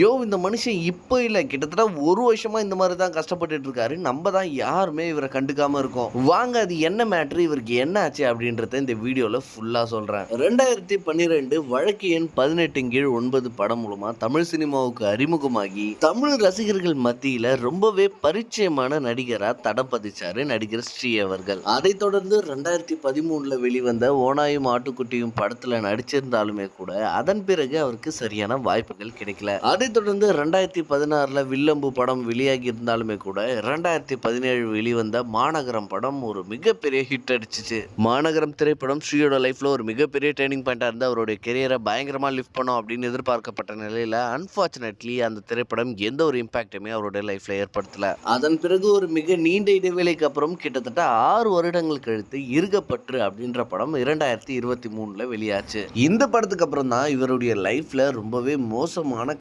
யோ இந்த மனுஷன் இப்போ இல்லை. கிட்டத்தட்ட ஒரு வருஷமாக இந்த மாதிரி தான் கஷ்டப்பட்டுட்டு இருக்காரு. நம்ம தான் யாருமே இவரை கண்டுக்காமல் இருக்கோம். வாங்க அது என்ன மேட்ரு இவருக்கு என்ன ஆச்சு அப்படின்றத இந்த வீடியோவில் ஃபுல்லாக சொல்கிறேன் ரெண்டாயிரத்தி பன்னிரெண்டு வழக்கு எண் பதினெட்டு கீழ் ஒன்பது படம் மூலமாக தமிழ் சினிமாவுக்கு அறிமுகமாகி தமிழ் ரசிகர்கள் மத்தியில் ரொம்பவே பரிச்சயமான நடிகராக தடம் பதிச்சாரு நடிகர் ஸ்ரீ அவர்கள். அதைத் தொடர்ந்து ரெண்டாயிரத்தி பதிமூணில் வெளிவந்த ஓனாயும் ஆட்டுக்குட்டியும் படத்தில் நடிச்சிருந்தாலுமே கூட அதன் பிறகு அவருக்கு சரியான வாய்ப்புகள் கிடைக்கல. அதைத் தொடர்ந்து ரெண்டாயிரத்தி பதினாறில் வில்லம்பு படம் வெளியாகி இருந்தாலுமே கூட ரெண்டாயிரத்தி பதினேழு வெளிவந்த மாநகரம் படம் ஒரு மிகப்பெரிய ஹிட் அடிச்சிச்சு. மாநகரம் திரைப்படம் ஸ்ரீயோட லைஃப்பில் ஒரு மிகப்பெரிய டேர்னிங் பாயிண்ட்டாக இருந்து அவருடைய கெரியரை பயங்கரமாக லிஃப்ட் பண்ணும் அப்படின்னு எதிர்பார்க்கப்பட்ட நிலையில் அன்ஃபார்ச்சுனேட்லி அந்த திரைப்படம் எந்த ஒரு இம்பாக்டுமே அவருடைய லைஃப்பில் ஏற்படுத்தல. அதன் பிறகு ஒரு மிக நீண்ட இடைவேளைக்கு அப்புறம் கிட்டத்தட்ட ஆறு வருடங்கள் கழித்து இருகப்பற்று அப்படின்ற படம் இரண்டாயிரத்தி இருபத்தி மூணில் வெளியாச்சு. இந்த படத்துக்கு அப்புறம் தான் இவருடைய லைஃப்பில் ரொம்பவே மோசமான